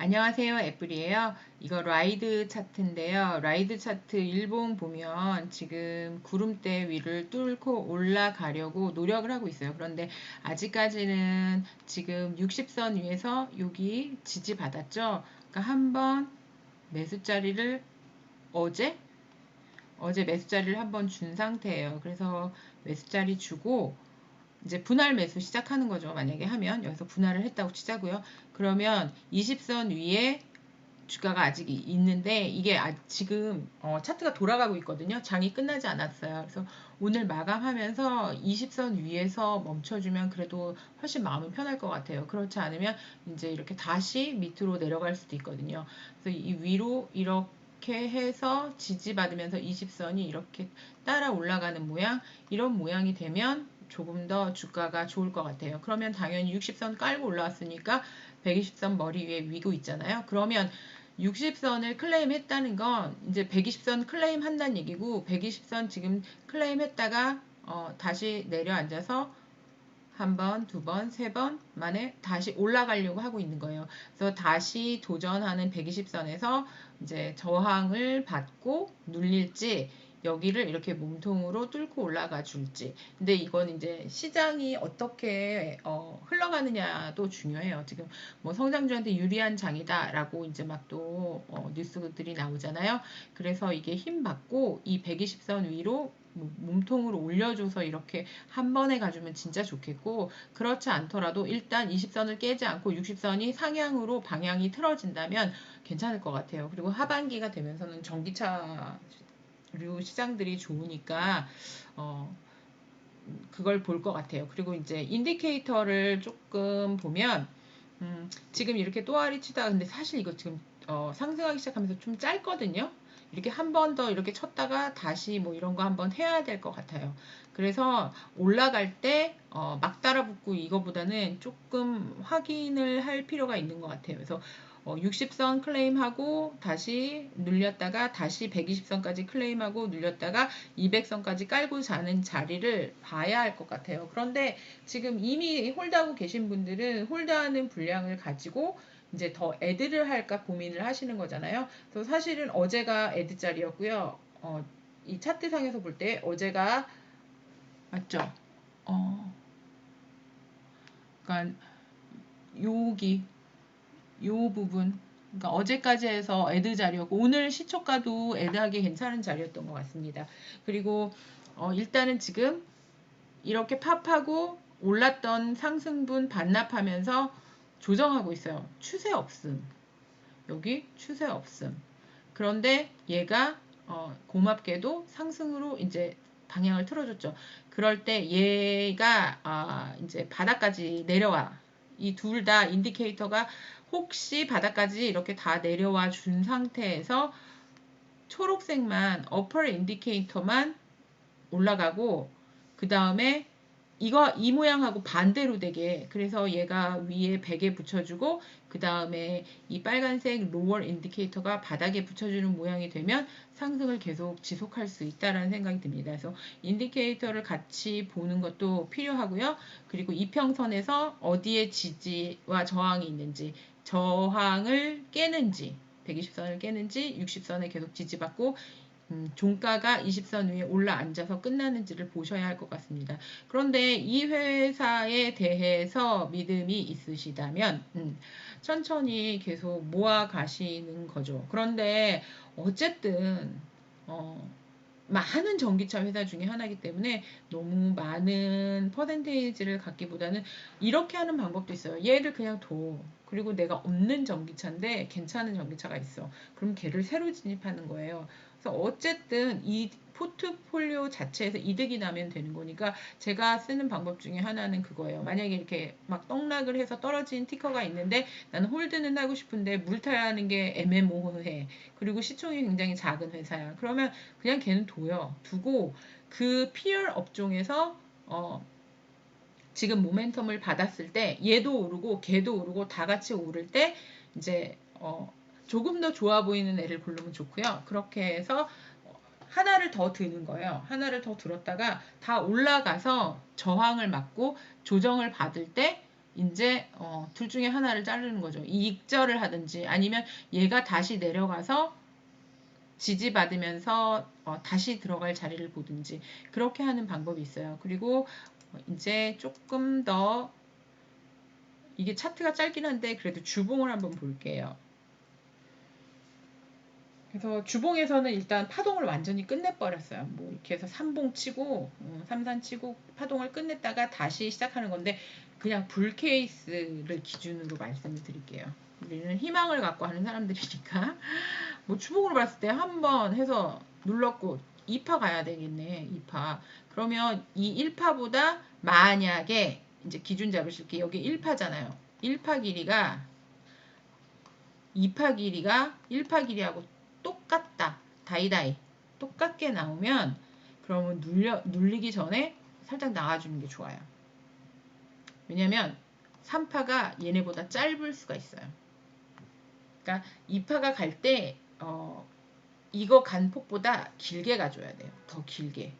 안녕하세요. 애플이에요. 이거 라이드 차트인데요. 라이드 차트 일봉 보면 지금 구름대 위를 뚫고 올라가려고 노력을 하고 있어요. 그런데 아직까지는 지금 60선 위에서 여기 지지 받았죠. 그러니까 한번 매수 자리를 어제 어제 매수 자리를 한번 준 상태예요. 그래서 매수 자리 주고 이제 분할 매수 시작하는 거죠. 만약에 하면 여기서 분할을 했다고 치자고요. 그러면 20선 위에 주가가 아직 있는데 이게 아, 지금 어, 차트가 돌아가고 있거든요. 장이 끝나지 않았어요. 그래서 오늘 마감하면서 20선 위에서 멈춰주면 그래도 훨씬 마음은 편할 것 같아요. 그렇지 않으면 이제 이렇게 다시 밑으로 내려갈 수도 있거든요. 그래서 이 위로 이렇게 해서 지지받으면서 20선이 이렇게 따라 올라가는 모양 이런 모양이 되면 조금 더 주가가 좋을 것 같아요. 그러면 당연히 60선 깔고 올라왔으니까 120선 머리 위에 위고 있잖아요. 그러면 60선을 클레임 했다는 건 이제 120선 클레임 한다는 얘기고 120선 지금 클레임 했다가 어, 다시 내려앉아서 한 번, 두 번, 세 번 만에 다시 올라가려고 하고 있는 거예요. 그래서 다시 도전하는 120선에서 이제 저항을 받고 눌릴지 여기를 이렇게 몸통으로 뚫고 올라가 줄지. 근데 이건 이제 시장이 어떻게 어, 흘러가느냐도 중요해요. 지금 뭐 성장주한테 유리한 장이다라고 이제 막또 어, 뉴스들이 나오잖아요. 그래서 이게 힘 받고 이 120선 위로 몸통으로 올려줘서 이렇게 한 번에 가주면 진짜 좋겠고 그렇지 않더라도 일단 20선을 깨지 않고 60선이 상향으로 방향이 틀어진다면 괜찮을 것 같아요. 그리고 하반기가 되면서는 전기차 류 시장들이 좋으니까 어 그걸 볼 것 같아요. 그리고 이제 인디케이터를 조금 보면 음, 지금 이렇게 또아리 치다 근데 사실 이거 지금 어, 상승하기 시작하면서 좀 짧거든요. 이렇게 한 번 더 이렇게 쳤다가 다시 뭐 이런 거 한번 해야 될 것 같아요. 그래서 올라갈 때막 어, 따라 붙고 이거보다는 조금 확인을 할 필요가 있는 것 같아요. 그래서 어, 60선 클레임하고 다시 눌렸다가 다시 120선까지 클레임하고 눌렸다가 200선까지 깔고 자는 자리를 봐야 할 것 같아요. 그런데 지금 이미 홀드하고 계신 분들은 홀드하는 분량을 가지고 이제 더 애드를 할까 고민을 하시는 거잖아요. 그래서 사실은 어제가 애드 자리였고요. 어, 이 차트상에서 볼 때 어제가 맞죠? 어, 그러니까 여기 요 부분 그러니까 어제까지 해서 애드 자리였고 오늘 시초가도 애드하기 괜찮은 자리였던 것 같습니다. 그리고 어 일단은 지금 이렇게 팝하고 올랐던 상승분 반납하면서 조정하고 있어요. 추세 없음. 여기 추세 없음. 그런데 얘가 어 고맙게도 상승으로 이제 방향을 틀어줬죠. 그럴 때 얘가 아 이제 바닥까지 내려와. 이 둘 다 인디케이터가 혹시 바닥까지 이렇게 다 내려와 준 상태에서 초록색만 어퍼 인디케이터만 올라가고 그 다음에 이거 이 모양하고 반대로 되게 그래서 얘가 위에 베개 붙여주고 그 다음에 이 빨간색 로월 인디케이터가 바닥에 붙여주는 모양이 되면 상승을 계속 지속할 수 있다라는 생각이 듭니다. 그래서 인디케이터를 같이 보는 것도 필요하고요. 그리고 이평선에서 어디에 지지와 저항이 있는지 저항을 깨는지 120선을 깨는지 60선에 계속 지지받고 음, 종가가 20선 위에 올라앉아서 끝나는지를 보셔야 할 것 같습니다. 그런데 이 회사에 대해서 믿음이 있으시다면 음, 천천히 계속 모아 가시는 거죠. 그런데 어쨌든 어, 많은 전기차 회사 중에 하나이기 때문에 너무 많은 퍼센테이지를 갖기보다는 이렇게 하는 방법도 있어요. 얘를 그냥 둬. 그리고 내가 없는 전기차인데 괜찮은 전기차가 있어. 그럼 걔를 새로 진입하는 거예요. 그래서 어쨌든 이 포트폴리오 자체에서 이득이 나면 되는 거니까 제가 쓰는 방법 중에 하나는 그거예요. 만약에 이렇게 막 떡락을 해서 떨어진 티커가 있는데 나는 홀드는 하고 싶은데 물타는 게 애매모호해. 그리고 시총이 굉장히 작은 회사야. 그러면 그냥 걔는 둬요. 두고 그 PR 업종에서 어 지금 모멘텀을 받았을 때 얘도 오르고 걔도 오르고 다 같이 오를 때 이제 어 조금 더 좋아 보이는 애를 고르면 좋고요. 그렇게 해서 하나를 더 드는 거예요. 하나를 더 들었다가 다 올라가서 저항을 맞고 조정을 받을 때 이제 어, 둘 중에 하나를 자르는 거죠. 익절을 하든지 아니면 얘가 다시 내려가서 지지받으면서 어, 다시 들어갈 자리를 보든지 그렇게 하는 방법이 있어요. 그리고 어, 이제 조금 더 이게 차트가 짧긴 한데 그래도 주봉을 한번 볼게요. 그래서 주봉에서는 일단 파동을 완전히 끝내버렸어요. 뭐 이렇게 해서 삼봉 치고 어, 삼산 치고 파동을 끝냈다가 다시 시작하는 건데 그냥 불 케이스를 기준으로 말씀을 드릴게요. 우리는 희망을 갖고 하는 사람들이니까 뭐 주봉으로 봤을 때 한 번 해서 눌렀고 2파 가야 되겠네. 2파. 그러면 이 1파보다 만약에 이제 기준 잡으실게 여기 1파잖아요. 1파 길이가 2파 길이가 1파 길이하고. 다이다이. 똑같게 나오면 그러면 눌려, 눌리기 전에 살짝 나와주는 게 좋아요. 왜냐면 3파가 얘네보다 짧을 수가 있어요. 그러니까 2파가 갈 때, 어, 이거 간 폭보다 길게 가줘야 돼요. 더 길게.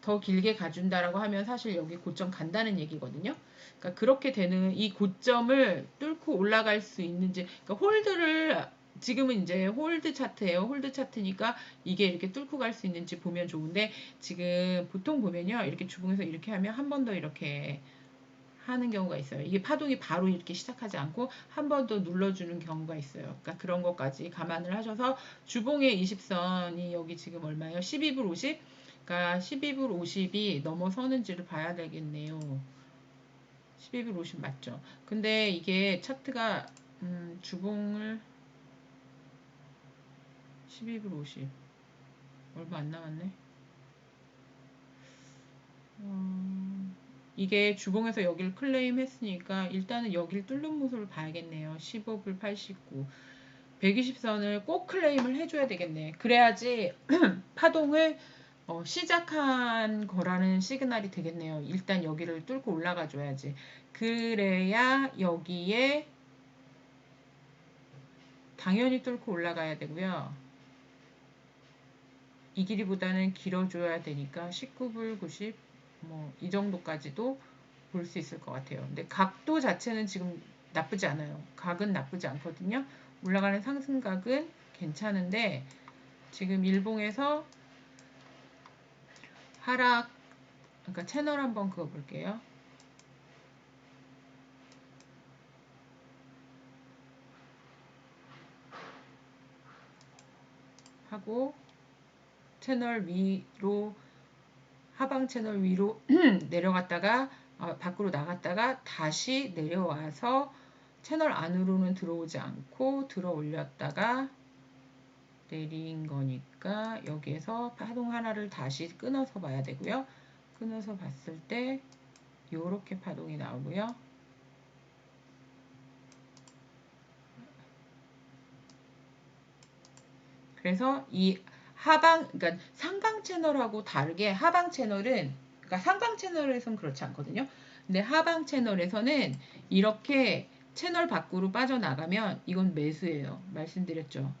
더 길게 가준다라고 하면 사실 여기 고점 간다는 얘기거든요. 그러니까 그렇게 되는 이 고점을 뚫고 올라갈 수 있는지, 그러니까 홀드를 지금은 이제 홀드 차트예요. 홀드 차트니까 이게 이렇게 뚫고 갈 수 있는지 보면 좋은데 지금 보통 보면요. 이렇게 주봉에서 이렇게 하면 한 번 더 이렇게 하는 경우가 있어요. 이게 파동이 바로 이렇게 시작하지 않고 한 번 더 눌러주는 경우가 있어요. 그러니까 그런 것까지 감안을 하셔서 주봉의 20선이 여기 지금 얼마예요? 12불 50? 그러니까 12불 50이 넘어서는지를 봐야 되겠네요. 12불 50 맞죠? 근데 이게 차트가 음, 주봉을 12불 50 얼마 안 남았네. 어, 이게 주봉에서 여기를 클레임 했으니까 일단은 여기를 뚫는 모습을 봐야겠네요. 15불 89 120선을 꼭 클레임을 해줘야 되겠네. 그래야지 파동을 어, 시작한 거라는 시그널이 되겠네요. 일단 여기를 뚫고 올라가 줘야지. 그래야 여기에 당연히 뚫고 올라가야 되고요. 이 길이보다는 길어줘야 되니까 19불 90 뭐 이 정도까지도 볼 수 있을 것 같아요. 근데 각도 자체는 지금 나쁘지 않아요. 각은 나쁘지 않거든요. 올라가는 상승각은 괜찮은데 지금 일봉에서 하락 그러니까 채널 한번 그어 볼게요. 하고 채널 위로 하방 채널 위로 내려갔다가 어, 밖으로 나갔다가 다시 내려와서 채널 안으로는 들어오지 않고 들어 올렸다가 내린 거니까 여기에서 파동 하나를 다시 끊어서 봐야 되고요. 끊어서 봤을 때 이렇게 파동이 나오고요. 그래서 이 하방, 그러니까 상방 채널하고 다르게 하방 채널은, 그러니까 상방 채널에서는 그렇지 않거든요. 근데 하방 채널에서는 이렇게 채널 밖으로 빠져나가면 이건 매수예요. 말씀드렸죠.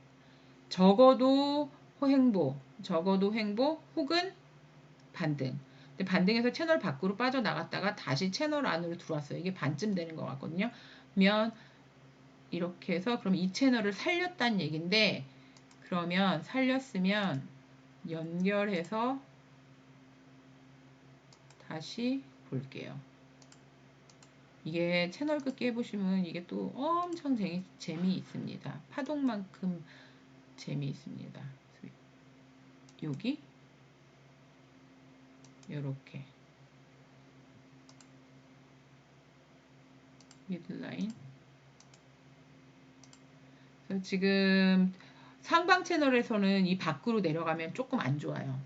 적어도 횡보, 적어도 횡보 혹은 반등. 근데 반등해서 채널 밖으로 빠져나갔다가 다시 채널 안으로 들어왔어요. 이게 반쯤 되는 것 같거든요. 그러면 이렇게 해서 그럼 이 채널을 살렸다는 얘기인데 그러면 살렸으면 연결해서 다시 볼게요. 이게 채널 긋기 해보시면 이게 또 엄청 재미, 재미 있습니다. 파동만큼 재미 있습니다. 여기 이렇게 미드라인 지금 상방 채널에서는 이 밖으로 내려가면 조금 안 좋아요.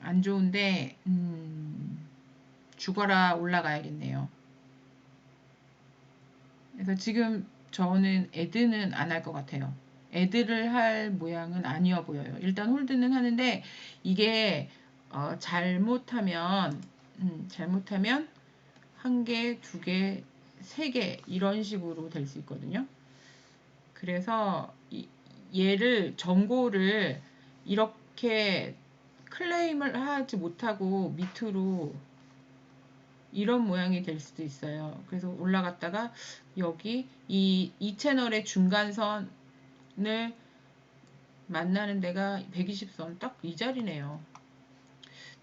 안 좋은데 음, 죽어라 올라가야겠네요. 그래서 지금 저는 애드는 안 할 것 같아요. 애드를 할 모양은 아니어 보여요. 일단 홀드는 하는데 이게 어, 잘못하면 음, 잘못하면 한 개, 두 개, 세 개 이런 식으로 될 수 있거든요. 그래서 이, 얘를 정보를 이렇게 클레임을 하지 못하고 밑으로 이런 모양이 될 수도 있어요. 그래서 올라갔다가 여기 이, 이 채널의 중간선을 만나는 데가 120선 딱 이 자리네요.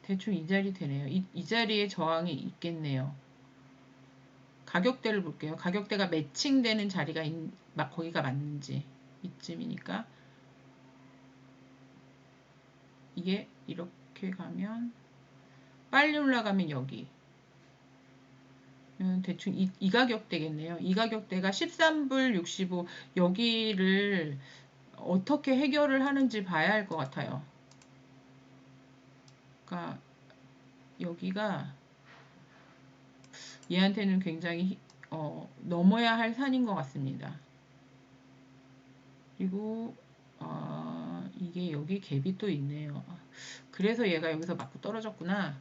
대충 이 자리 되네요. 이, 이 자리에 저항이 있겠네요. 가격대를 볼게요. 가격대가 매칭되는 자리가 있, 막 거기가 맞는지 이쯤이니까 이게 이렇게 가면 빨리 올라가면 여기 음, 대충 이, 이 가격대겠네요. 이 가격대가 13불 65 여기를 어떻게 해결을 하는지 봐야 할 것 같아요. 그러니까 여기가 얘한테는 굉장히 어, 넘어야 할 산인 것 같습니다. 그리고 어, 이게 여기 갭이 또 있네요. 그래서 얘가 여기서 맞고 떨어졌구나.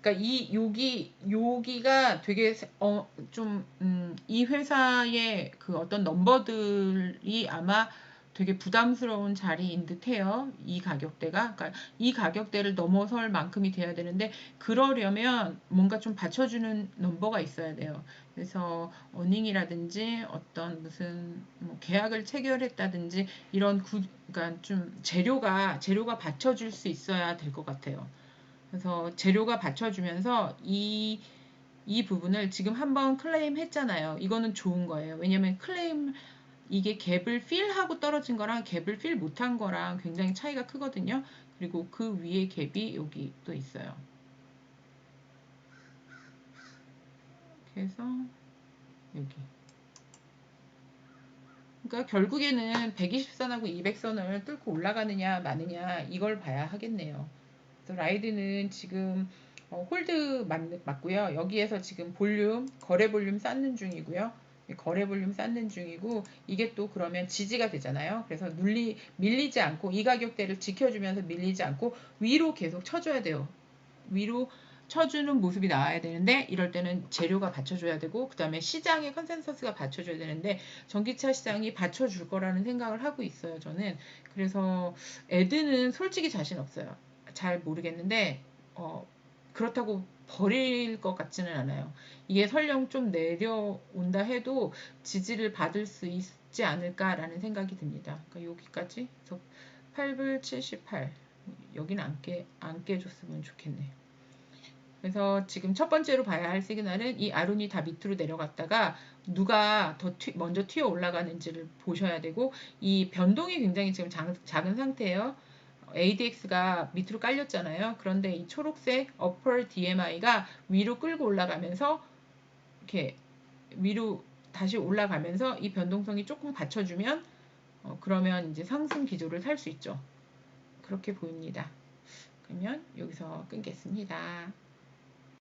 그러니까 이 여기 여기가 되게 어 좀이 음, 회사의 그 어떤 넘버들이 아마 되게 부담스러운 자리인 듯해요. 이 가격대가 그러니까 이 가격대를 넘어설 만큼이 돼야 되는데 그러려면 뭔가 좀 받쳐주는 넘버가 있어야 돼요. 그래서 어닝이라든지 어떤 무슨 뭐 계약을 체결했다든지 이런 구, 그러니까 좀 재료가 재료가 받쳐줄 수 있어야 될 것 같아요. 그래서 재료가 받쳐주면서 이, 이 부분을 지금 한번 클레임 했잖아요. 이거는 좋은 거예요. 왜냐면 클레임, 이게 갭을 필하고 떨어진 거랑 갭을 필 못한 거랑 굉장히 차이가 크거든요. 그리고 그 위에 갭이 여기 또 있어요. 그래서 여기. 그러니까 결국에는 120선하고 200선을 뚫고 올라가느냐 마느냐 이걸 봐야 하겠네요. 그래서 라이드는 지금 어, 홀드 맞, 맞고요. 여기에서 지금 볼륨, 거래 볼륨 쌓는 중이고요. 거래 볼륨 쌓는 중이고 이게 또 그러면 지지가 되잖아요. 그래서 눌리 밀리지 않고 이 가격대를 지켜주면서 밀리지 않고 위로 계속 쳐줘야 돼요. 위로 쳐주는 모습이 나와야 되는데 이럴 때는 재료가 받쳐줘야 되고 그 다음에 시장의 컨센서스가 받쳐줘야 되는데 전기차 시장이 받쳐줄 거라는 생각을 하고 있어요. 저는 그래서 애드는 솔직히 자신 없어요. 잘 모르겠는데 어, 그렇다고 버릴 것 같지는 않아요. 이게 설령 좀 내려온다 해도 지지를 받을 수 있지 않을까라는 생각이 듭니다. 그러니까 여기까지 그래서 8불 78 여기는 안, 깨, 안 깨줬으면 좋겠네. 그래서 지금 첫 번째로 봐야 할 시그널은 이 아론이 다 밑으로 내려갔다가 누가 더 튀, 먼저 튀어 올라가는지를 보셔야 되고 이 변동이 굉장히 지금 작, 작은 상태예요. ADX가 밑으로 깔렸잖아요. 그런데 이 초록색 upper DMI가 위로 끌고 올라가면서 이렇게 위로 다시 올라가면서 이 변동성이 조금 받쳐주면 어, 그러면 이제 상승 기조를 살수 있죠. 그렇게 보입니다. 그러면 여기서 끊겠습니다.